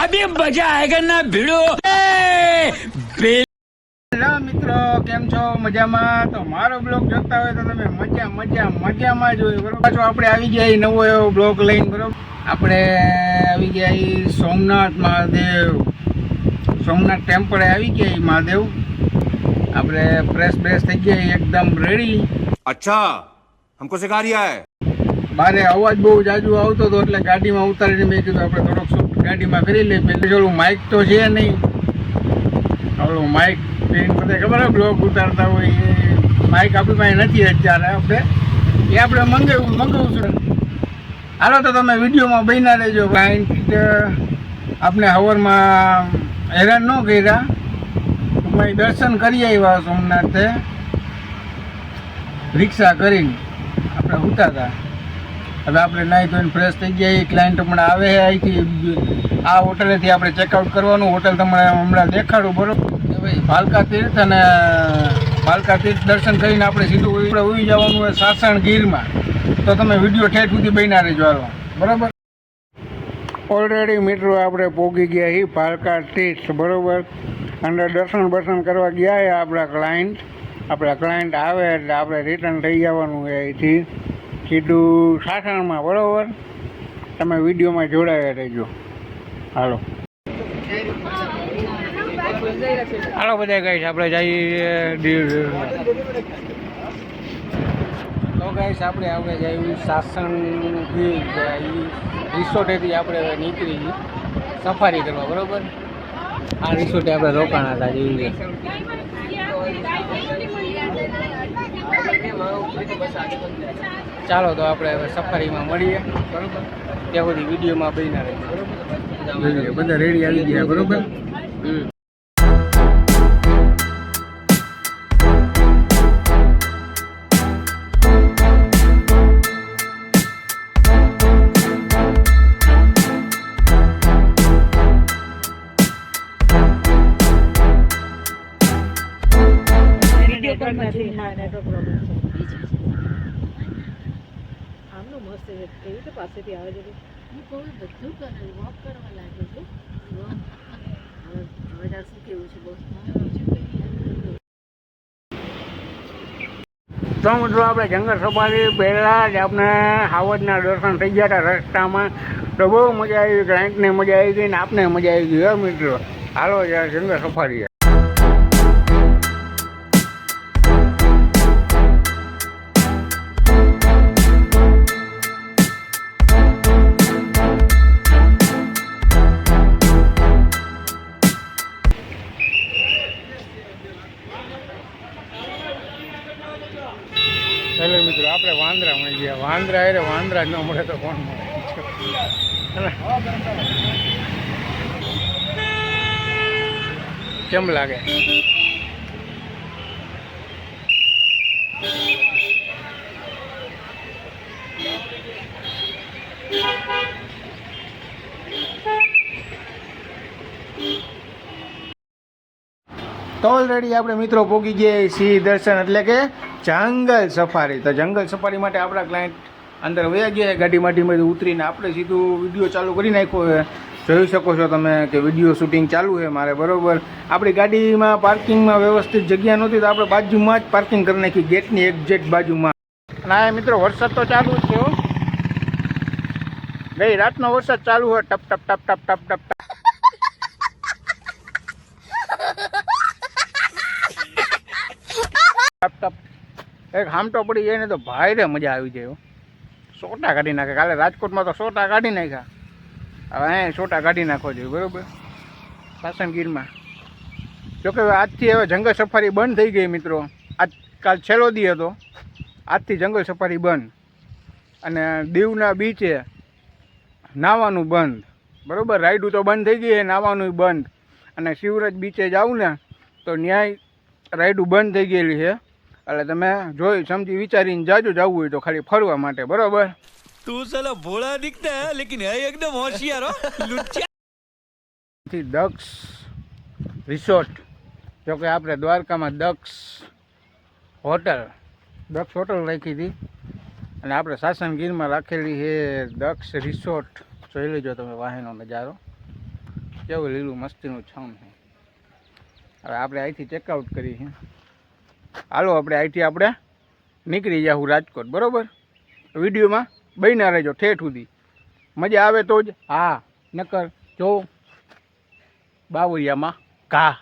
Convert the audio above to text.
अभी मजा आएगा ना भिड़ो હેલો મિત્રો કેમ છો મજામાં તો મારો બ્લોગ જોતા હોય તો તમે મજા મજા મજામાં જ હોય બરોબર પાછો આપણે આવી ગયા ઈ નવો એવો બ્લોગ લઈને બરોબર આપણે આવી ગયા ઈ સોમનાથ મહાદેવ સોમનાથ ટેમ્પલે આવી ગયા ઈ મહાદેવ આપણે ફ્રેશ બ્રેશ થઈ ગયા ઈ એકદમ રેડી अच्छा हमको सिखा रिया है બારે અવાજ બહુ જાજુ આવતો હતો એટલે ગાડીમાં ઉતારીને મેં કીધું આપણે થોડોક શૂટ ગાડીમાં કરી લઈએ. પેલી ઓલું માઇક તો છે નહીં. ઓલું માઇક પેન બધા ખબર બ્લોગ ઉતારતા હોય એ માઇક આપણી પાસે નથી અત્યારે, આપણે એ આપણે મંગાવ્યું મંગાવશું હાલો તો તમે વિડીયોમાં બન્યા રહેજો. ક્લાયન્ટ આપણે હવરમાં હેરાન ન કર્યા. ટૂંકમાં દર્શન કરી આવ્યા સોમનાથે. રિક્ષા કરીને આપણે ઉતારતા. હવે આપણે નાહી ધોઈને ફ્રેશ થઈ ગયા, એ ક્લાયન્ટ હમણાં આવે છે અહીંથી, આ હોટલેથી આપણે ચેકઆઉટ કરવાનું, હોટલ તમને હમણાં દેખાડું, બરોબર? ભાઈ ભાલકા તીર્થ અને, ભાલકા તીર્થ દર્શન કરીને આપણે સીધું આપણે ઉઈ જવાનું હોય સાસણ ગીરમાં. તો તમે વીડિયો ઠેઠ સુધી બન્યા રહેજો હાલો. બરાબર? ઓલરેડી મિત્રો આપણે પોગી ગયા છીએ ભાલકા તીર્થ, બરોબર? અને દર્શન બર્શન કરવા ગયા છે આપણા ક્લાયન્ટ આપણા ક્લાયન્ટ આવે એટલે આપણે રિટર્ન થઈ જવાનું છે અહીંથી. સીધું સાસણમાં, બરોબર? તમે વિડીયોમાં જોડાયા રહેજો. હાલો. હાલો બધા ગાઈશ આપણે જઈએ તો ગાઈશ આપણે આપણે જઈએ સાસણથી રિસોર્ટેથી આપણે હવે નીકળી સફારી કરવા, બરોબર? આ રિસોર્ટે આપણે રોકાણા હતા, જેવી ચાલો તો આપણે હવે સફારીમાં મળીએ બરોબર? ત્યાં સુધી વિડીયોમાં બન્યા રહીએ બરોબર. બધા રેડી આવી ગયા બરોબર? વીડિયો મસ્ત કેવી રીતે પાસેથી આવે છે? હું કહું બધું કરે વોક કરવા લાગે છે. હવે હવે શું કેવું છે બહુ તો મિત્રો આપણે જંગલ સફારી પહેલાં જ આપણે હાવજના દર્શન થઈ ગયા હતા રસ્તામાં. તો બહુ મજા આવી ક્લાયન્ટને મજા આવી ગઈ ને આપને મજા આવી ગઈ. હો મિત્રો હાલો યાર જંગલ સફારી. આપણે વાંદરા મળી ગયા. વાંદરા એટલે વાંદરા ન મળે તો કોણ મળે. કેમ લાગે? તો ઓલરેડી આપણે મિત્રો પોગી ગયા સિંહ દર્શન એટલે કે જંગલ સફારી. તો જંગલ સફારી માટે આપણા ક્લાયન્ટ અંદર વયા ગયા ગાડીમાંથી ઉતરીને આપણે સીધું વીડિયો ચાલુ કરી નાખ્યો છે. જોઈ શકો છો તમે કે વીડિયો શૂટિંગ ચાલુ છે મારે, બરોબર. આપણી ગાડીમાં પાર્કિંગમાં વ્યવસ્થિત જગ્યા નહોતી, તો આપણે બાજુમાં જ પાર્કિંગ કરી નાખી ગેટની એક્ઝેક્ટ બાજુમાં. આ મિત્રો વરસાદ તો ચાલુ જ હો. ગઈ રાતનો વરસાદ ચાલુ હોય ટપ ટપ ટપ ટપ ટપ ટપ. ટપ એક હામટો પડી જાય ને તો ભાઈ રે મજા આવી જાય. સોટા કાઢી નાખે. કાલે રાજકોટમાં તો સોટા કાઢી નાખ્યા. હવે અહીં સોટા કાઢી નાખો જોઈએ, બરોબર? સાસણગીરમાં. જોકે આજથી હવે જંગલ સફારી બંધ થઈ ગઈ મિત્રો. આજ કાલ છેલ્લો દી હતો. આજથી જંગલ સફારી બંધ. અને દીવના બીચે નાવાનું બંધ. બરાબર? રાઈડું તો બંધ થઈ ગઈ નાવાનું બંધ. અને શિવરાજ બીચે જાઉં ને, તો ન્યાય રાઈડું બંધ થઈ ગયેલી છે. એટલે તમે જોઈ સમજી વિચારીને જાજો જવું હોય તો ખાલી ફરવા માટે બરોબર? તું સલા ભોળા દીખતા હે લેકિન હે એકદમ હોશિયાર લુચ્ચા. દક્ષ રિસોર્ટ જો કે આપણે દ્વારકામાં દક્ષ હોટલ દક્ષ હોટલ રાખી હતી. અને આપણે સાસણગીરમાં રાખેલી છે દક્ષ રિસોર્ટ. જોઈ લેજો તમે વાહેનો નજારો. કેવું લીલું મસ્તીનું છમ છે. હવે આપણે અહીંથી ચેકઆઉટ કરી છે હાલો, આપણે અહીંથી આપણે નીકળી જાઉં રાજકોટ, બરોબર? વિડીયોમાં બહીના રહેજો ઠેઠ સુધી. મજા આવે તો જ? હા, નકર જો બાવરિયામાં ઘા.